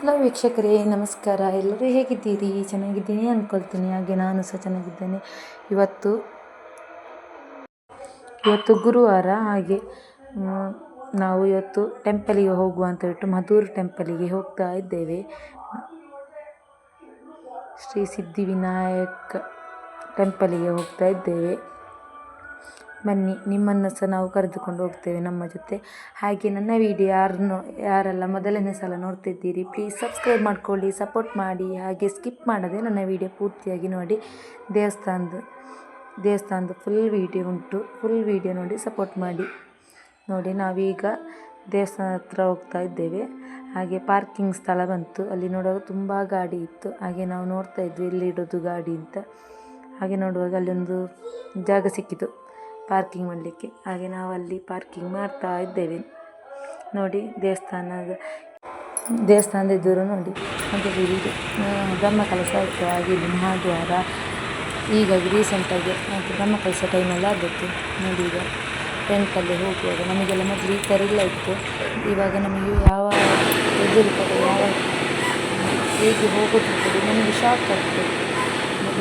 Hello ವೀಕ್ಷಕರೇ, ನಮಸ್ಕಾರ. ಎಲ್ಲರೂ ಹೇಗಿದ್ದೀರಿ? ಚೆನ್ನಾಗಿದ್ದೀನಿ ಅಂದ್ಕೊಳ್ತೀನಿ ಹಾಗೆ ನಾನು ಸಹ ಚೆನ್ನಾಗಿದ್ದೇನೆ. ಇವತ್ತು ಇವತ್ತು ಗುರುವಾರ, ಹಾಗೆ ನಾವು ಇವತ್ತು ಟೆಂಪಲಿಗೆ ಹೋಗುವ ಅಂತ ಹೇಳ್ಬಿಟ್ಟು ಮಧೂರು ಟೆಂಪಲಿಗೆ ಹೋಗ್ತಾ ಇದ್ದೇವೆ. ಶ್ರೀ ಸಿದ್ಧಿವಿನಾಯಕ ಟೆಂಪಲಿಗೆ ಹೋಗ್ತಾ ಇದ್ದೇವೆ. ಬನ್ನಿ, ನಿಮ್ಮನ್ನು ಸಹ ನಾವು ಕರೆದುಕೊಂಡು ಹೋಗ್ತೇವೆ ನಮ್ಮ ಜೊತೆ. ಹಾಗೆ ನನ್ನ ವಿಡಿಯೋ ಯಾರನ್ನು ಯಾರೆಲ್ಲ ಮೊದಲನೇ ಸಲ ನೋಡ್ತಿದ್ದೀರಿ ಪ್ಲೀಸ್ ಸಬ್ಸ್ಕ್ರೈಬ್ ಮಾಡ್ಕೊಳ್ಳಿ ಸಪೋರ್ಟ್ ಮಾಡಿ. ಹಾಗೆ ಸ್ಕಿಪ್ ಮಾಡದೆ ನನ್ನ ವಿಡಿಯೋ ಪೂರ್ತಿಯಾಗಿ ನೋಡಿ. ದೇವಸ್ಥಾನದ ದೇವಸ್ಥಾನದ ಫುಲ್ ವಿಡಿಯೋ ಉಂಟು. ಫುಲ್ ವಿಡಿಯೋ ನೋಡಿ ಸಪೋರ್ಟ್ ಮಾಡಿ. ನೋಡಿ, ನಾವೀಗ ದೇವಸ್ಥಾನ ಹತ್ರ ಹೋಗ್ತಾ ಇದ್ದೇವೆ. ಹಾಗೆ ಪಾರ್ಕಿಂಗ್ ಸ್ಥಳ ಬಂತು. ಅಲ್ಲಿ ನೋಡುವಾಗ ತುಂಬ ಗಾಡಿ ಇತ್ತು. ಹಾಗೆ ನಾವು ನೋಡ್ತಾ ಇದ್ವಿ, ಎಲ್ಲಿ ಇಡೋದು ಗಾಡಿ ಅಂತ. ಹಾಗೆ ನೋಡುವಾಗ ಅಲ್ಲೊಂದು ಜಾಗ ಸಿಕ್ಕಿತು. ಪಾರ್ಕಿಂಗ್ ಮಾಡಲಿಕ್ಕೆ. ಹಾಗೆ ನಾವಲ್ಲಿ ಪಾರ್ಕಿಂಗ್ ಮಾಡ್ತಾ ಇದ್ದೇವೆ. ನೋಡಿ ದೇವಸ್ಥಾನದ ದೇವಸ್ಥಾನದ ಎದುರು ನೋಡಿ ಹಾಗೆ ಇದು ಬ್ರಹ್ಮಕಲಶ ಇತ್ತು. ಹಾಗೆ ಇಲ್ಲಿ ಮಹಾದ್ವಾರ. ಈಗ ರೀಸೆಂಟಾಗಿ ಅದು ಬ್ರಹ್ಮಕಲಶ ಟೈಮಲ್ಲಿ ಆಗುತ್ತೆ ನೋಡಿ ಈಗ ಟೆಂಟಲ್ಲಿ ಹೋಗುವಾಗ ನಮಗೆಲ್ಲ ಮೊದಲು ಈ ಥರ ಇಲ್ಲ ಇತ್ತು. ಇವಾಗ ನಮಗೆ ಯಾವ ಎದುರು ಯಾವ ಹೇಗೆ ಹೋಗೋದು ನಮಗೆ ಶಾಕ್ ಆಗ್ತದೆ.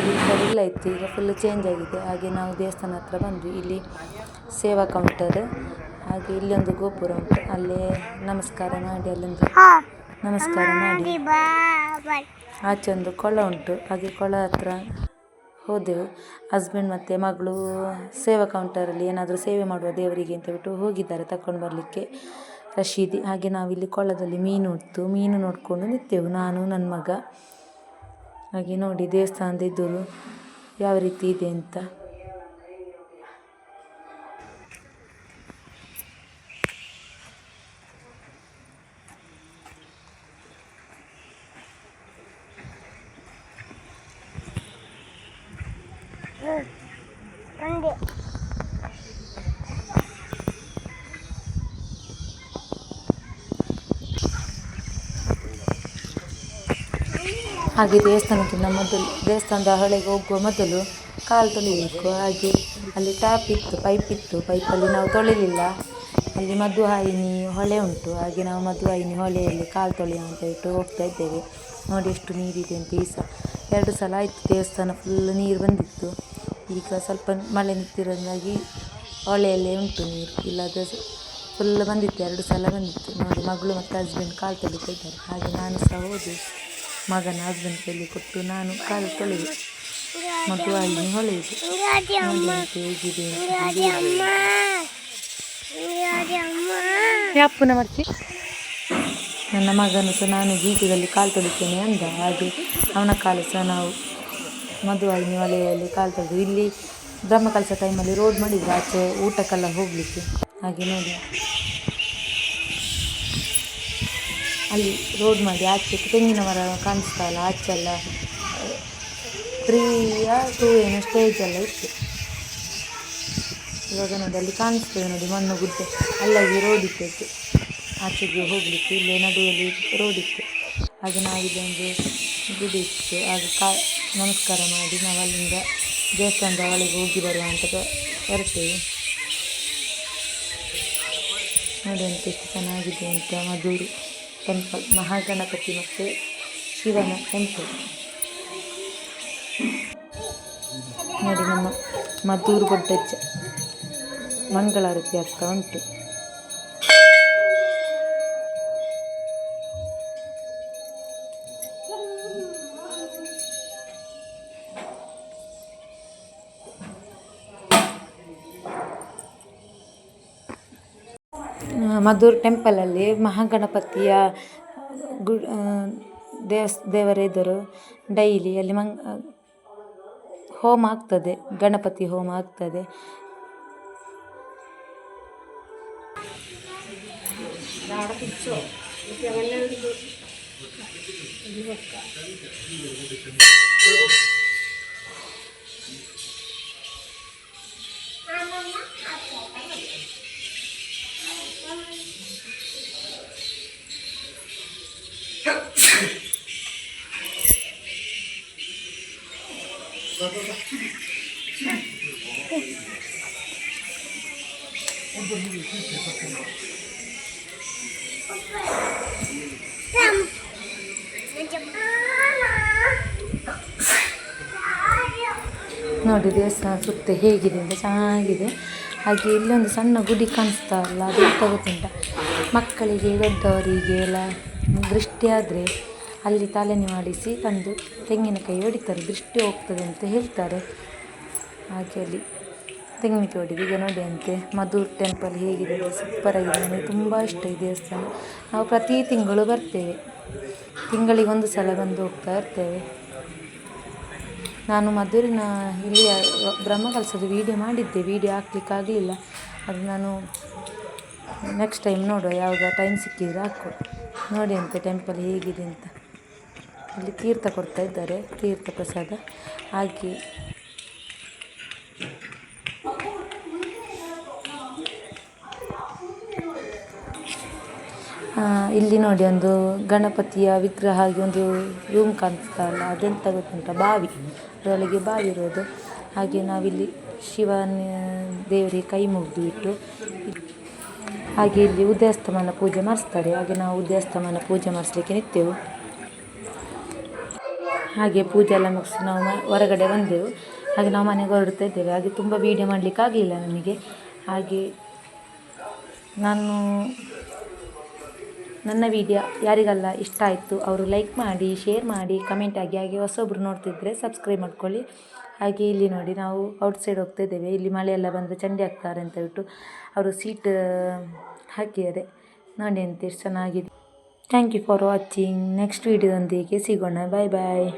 ಈ ಕಡೆ ಇಲ್ಲ ಇತ್ತು ಈಗ ಫುಲ್ ಚೇಂಜ್ ಆಗಿದೆ. ಹಾಗೆ ನಾವು ದೇವಸ್ಥಾನ ಹತ್ರ ಬಂದ್ವಿ. ಇಲ್ಲಿ ಸೇವಾ ಕೌಂಟರ್ ಹಾಗೆ ಇಲ್ಲೊಂದು ಗೋಪುರ ಉಂಟು. ಅಲ್ಲೇ ನಮಸ್ಕಾರ ಮಾಡಿ ಅಲ್ಲೊಂದು ನಮಸ್ಕಾರ ಮಾಡಿ. ಆಚೆ ಒಂದು ಕೊಳ ಉಂಟು. ಹಾಗೆ ಕೊಳ ಹತ್ರ ಹೋದೆವು. ಹಸ್ಬೆಂಡ್ ಮತ್ತು ಮಗಳು ಸೇವಾ ಕೌಂಟರಲ್ಲಿ ಏನಾದರೂ ಸೇವೆ ಮಾಡುವ ದೇವರಿಗೆ ಅಂತ ಬಿಟ್ಟು ಹೋಗಿದ್ದಾರೆ ತಕೊಂಡು ಬರಲಿಕ್ಕೆ. ರಶೀದಿ. ಹಾಗೆ ನಾವಿಲ್ಲಿ ಕೊಳದಲ್ಲಿ ಮೀನು ಇತ್ತು ಮೀನು ನೋಡಿಕೊಂಡು ನಿಂತೆವು. ನಾನು ನನ್ನ ಮಗ. ಹಾಗೆ ನೋಡಿ ದೇವಸ್ಥಾನದ ಎದುರು ಯಾವ ರೀತಿ ಇದೆ ಅಂತ. ಹಾಗೆ ದೇವಸ್ಥಾನಕ್ಕಿಂತ ಮೊದಲು, ದೇವಸ್ಥಾನದ ಹೊಳೆಗೆ ಹೋಗುವ ಮೊದಲು ಕಾಲು ತೊಳಿಬೇಕು. ಹಾಗೆ ಅಲ್ಲಿ ಟ್ಯಾಪ್ ಇತ್ತು ಪೈಪ್ ಇತ್ತು. ಪೈಪಲ್ಲಿ ನಾವು ತೊಳಿಲಿಲ್ಲ. ಅಲ್ಲಿ ಮಧುವಾಹಿನಿ ಹೊಳೆ ಉಂಟು. ಹಾಗೆ ನಾವು ಮಧುವಾಹಿನಿ ಹೊಳೆಯಲ್ಲಿ ಕಾಲು ತೊಳೆಯುವ ಅಂತ ಇಟ್ಟು ಹೋಗ್ತಾ ಇದ್ದೇವೆ. ನೋಡಿ ಎಷ್ಟು ನೀರಿದೆ ಅಂತ ಈ ಸಹ ಎರಡು ಸಲ ಆಯಿತು ದೇವಸ್ಥಾನ ಫುಲ್ ನೀರು ಬಂದಿತ್ತು. ಈಗ ಸ್ವಲ್ಪ ಮಳೆ ನಿಂತಿರೋದಾಗಿ ಹೊಳೆಯಲ್ಲೇ ಉಂಟು ನೀರು. ಇಲ್ಲದ ಫುಲ್ ಬಂದಿತ್ತು, ಎರಡು ಸಲ ಬಂದಿತ್ತು. ನೋಡಿ ಮಗಳು ಮತ್ತು ಹಸ್ಬೆಂಡ್ ಕಾಲು ತೊಳಿತಾ ಇದ್ದಾರೆ. ಹಾಗೆ ನಾನು ಸಹ ಹೋದೆ. ಮಗನ ಹಸ್ಬೆಂಡ್ ಕೈಲಿ ಕೊಟ್ಟು ನಾನು ಕಾಲು ತೊಳೆದು ಮತ್ತು ಅಲ್ಲಿ ಹೊಳೆಯಿತು ಹೇಗಿದೆ ಮಾಡ್ತಿ ನನ್ನ ಮಗನು ಸಹ ನಾನು ಗೀತದಲ್ಲಿ ಕಾಲು ತೊಳಿತೇನೆ ಅಂದ ಹಾಗೆ ಅವನ ಕಾಲು ಸಹ ನಾವು ಮದುವಾಗಿ ಒಲೆಯಲ್ಲಿ ಕಾಲು ತೊಳೆದು ಇಲ್ಲಿ ಬ್ರಹ್ಮಕಲಶ ಟೈಮಲ್ಲಿ ರೋಡ್ ಮಾಡಿದ್ರು. ಆಚೆ ಊಟಕ್ಕೆಲ್ಲ ಹೋಗಲಿಕ್ಕೆ. ಹಾಗೆ ನೋಡಿ. ಅಲ್ಲಿ ರೋಡ್ ಮಾಡಿ ಆಚೆ ತೆಂಗಿನ ಮರ ಕಾಣಿಸ್ತಾ ಇಲ್ಲ ಆಚೆಲ್ಲ ಫ್ರೀಯ ಟೂ ಏನೋ ಸ್ಟೇಜ್ ಎಲ್ಲ ಇತ್ತು. ಇವಾಗ ನೋಡಿ ಅಲ್ಲಿ ಕಾಣಿಸ್ತೇವೆ ನೋಡಿ ಮಣ್ಣು ಗುಡ್ಡೆ. ಅಲ್ಲಾಗಿ ರೋಡ್ ಇತ್ತು ಆಚೆಗೆ ಹೋಗಲಿಕ್ಕೆ ಇಲ್ಲೇ ನಡುವಲ್ಲಿ ರೋಡ್ ಇತ್ತು. ಹಾಗೆ ನಾವಿಲ್ಲೊಂದು ಗುಡಿ ಇತ್ತು. ಹಾಗೆ ಕಾ, ನಮಸ್ಕಾರ ಮಾಡಿ ನಾವು ಅಲ್ಲಿಂದ ದೇವಸ್ಥಾನದ ಒಳಗೆ ಹೋಗಿ ಬರುವ ಅಂತ ಬರ್ತೇವೆ ನೋಡಿ ಅಂತ ಎಷ್ಟು ಚೆನ್ನಾಗಿದೆ ಅಂತ ಮಧುರು. ಟೆಂಪಲ್ ಮಹಾಗಣಪತಿ ಮತ್ತು ಶಿವನ ಟೆಂಪಲ್ ನೋಡಿ ನಮ್ಮ ಮದ್ದೂರು ಗೊಡ್ಡಜ್ಜ ಮಂಗಳಾರತಿ ಆಗ್ತಾ ಉಂಟು. ಮಧೂರ್ ಟೆಂಪಲಲ್ಲಿ ಮಹಾಗಣಪತಿಯ ಗು ದೇವಸ್ ದೇವರ ಡೈಲಿ ಅಲ್ಲಿ ಮಂಗ್ ಹೋಮ ಆಗ್ತದೆ. ಗಣಪತಿ ಹೋಮ ಆಗ್ತದೆ. ನೋಡಿ, ದೇವಸ್ಥಾನ ಸುತ್ತ ಹೇಗಿದೆ ಅಂತ ಚೆನ್ನಾಗಿದೆ. ಹಾಗೆ ಇಲ್ಲೊಂದು ಸಣ್ಣ ಗುಡಿ ಕಾಣಿಸ್ತಾ ಇಲ್ಲ, ಅದು ತಗೋತುಂಟ ಮಕ್ಕಳಿಗೆ ದೊಡ್ಡವರಿಗೆ ಎಲ್ಲ ದೃಷ್ಟಿ ಆದರೆ ಅಲ್ಲಿ ತಲೆನಿ ಮಾಡಿಸಿ ತಂದು ತೆಂಗಿನಕಾಯಿ ಹೊಡಿತಾರೆ, ದೃಷ್ಟಿ ಹೋಗ್ತದೆ ಅಂತ ಹೇಳ್ತಾರೆ. ಹಾಗೆ ಅಲ್ಲಿ ತೆಂಗಿನಕಾಯಿ ಹೊಡೆದು ಈಗ ನೋಡಿ ಅಂತೆ. ಮಧುರ್ ಟೆಂಪಲ್ ಹೇಗಿದೆ ಸೂಪರಾಗಿದೆ ನನಗೆ ತುಂಬ ಇಷ್ಟ ಈ ದೇವಸ್ಥಾನ. ನಾವು ಪ್ರತಿ ತಿಂಗಳು ಬರ್ತೇವೆ. ತಿಂಗಳಿಗೆ ಒಂದು ಸಲ ಬಂದು ಹೋಗ್ತಾ ಇರ್ತೇವೆ. ನಾನು ಮಧುರಿನ ಇಲ್ಲಿಯ ಬ್ರಹ್ಮಕಲಸದ ವೀಡಿಯೋ ಮಾಡಿದ್ದೆ. ವೀಡಿಯೋ ಹಾಕ್ಲಿಕ್ಕೆ ಆಗಲಿಲ್ಲ. ಅದು ನಾನು ನೆಕ್ಸ್ಟ್ ಟೈಮ್ ನೋಡುವ, ಯಾವಾಗ ಟೈಮ್ ಸಿಕ್ಕಿದ್ರೆ ಹಾಕು ನೋಡಿ ಅಂತೆ ಟೆಂಪಲ್ ಹೇಗಿದೆ ಅಂತ. ಇಲ್ಲಿ ತೀರ್ಥ ಕೊಡ್ತಾ ಇದ್ದಾರೆ. ತೀರ್ಥ ಪ್ರಸಾದ ಹಾಗೆ ಇಲ್ಲಿ ನೋಡಿ ಒಂದು ಗಣಪತಿಯ ವಿಗ್ರಹ ಹಾಗೆ ಒಂದು ರೂಮ್ ಕಾಣಿಸ್ತಾ ಇಲ್ಲ. ಅದೆಂತ ಗೊತ್ತುಂಟ? ಬಾವಿ. ಅದರೊಳಗೆ ಬಾವಿ ಇರೋದು. ಹಾಗೆ ನಾವಿಲ್ಲಿ ಶಿವನ ದೇವರಿಗೆ ಕೈ ಮುಗಿದು ಇಟ್ಟು ಹಾಗೆ ಇಲ್ಲಿ ಉದಯಾಸ್ತಮಾನ ಪೂಜೆ ಮಾಡಿಸ್ತಾರೆ. ಹಾಗೆ ನಾವು ಉದಯಾಸ್ತಮಾನ ಪೂಜೆ ಮಾಡಿಸ್ಲಿಕ್ಕೆ ನಿಂತೆವು. ಹಾಗೆ ಪೂಜೆ ಎಲ್ಲ ಮುಗಿಸಿ ನಾವು ಹೊರಗಡೆ ಬಂದೆವು. ಹಾಗೆ ನಾವು ಮನೆಗೆ ಹೊರಡ್ತಾ ಇದ್ದೇವೆ. ಹಾಗೆ ತುಂಬ ವೀಡಿಯೋ ಮಾಡಲಿಕ್ಕೆ ಆಗಲಿಲ್ಲ ನನಗೆ ಹಾಗೆ ನಾನು ನನ್ನ ವಿಡಿಯೋ ಯಾರಿಗೆಲ್ಲ ಇಷ್ಟ ಆಯಿತು, ಅವರು ಲೈಕ್ ಮಾಡಿ ಶೇರ್ ಮಾಡಿ ಕಮೆಂಟ್ ಆಗಿ, ಹಾಗೆ ಹೊಸೊಬ್ರು ನೋಡ್ತಿದ್ದರೆ ಸಬ್ಸ್ಕ್ರೈಬ್ ಮಾಡ್ಕೊಳ್ಳಿ. ಹಾಗೆ ಇಲ್ಲಿ ನೋಡಿ ನಾವು ಔಟ್ಸೈಡ್ ಹೋಗ್ತಾ ಇದ್ದೇವೆ. ಇಲ್ಲಿ ಮಳೆ ಎಲ್ಲ ಬಂದರೆ ಚಂಡಿ ಆಗ್ತಾರೆ ಅಂತ ಹೇಳ್ಬಿಟ್ಟು ಅವರು ಸೀಟ್ ಹಾಕಿದ್ದಾರೆ. ನೋಡಿ ಅಂತ ಎಷ್ಟು ಚೆನ್ನಾಗಿದೆ thank you for watching next ವೀಡಿಯೋದೊಂದಿಗೆ ಸಿಗೋಣ. Bye bye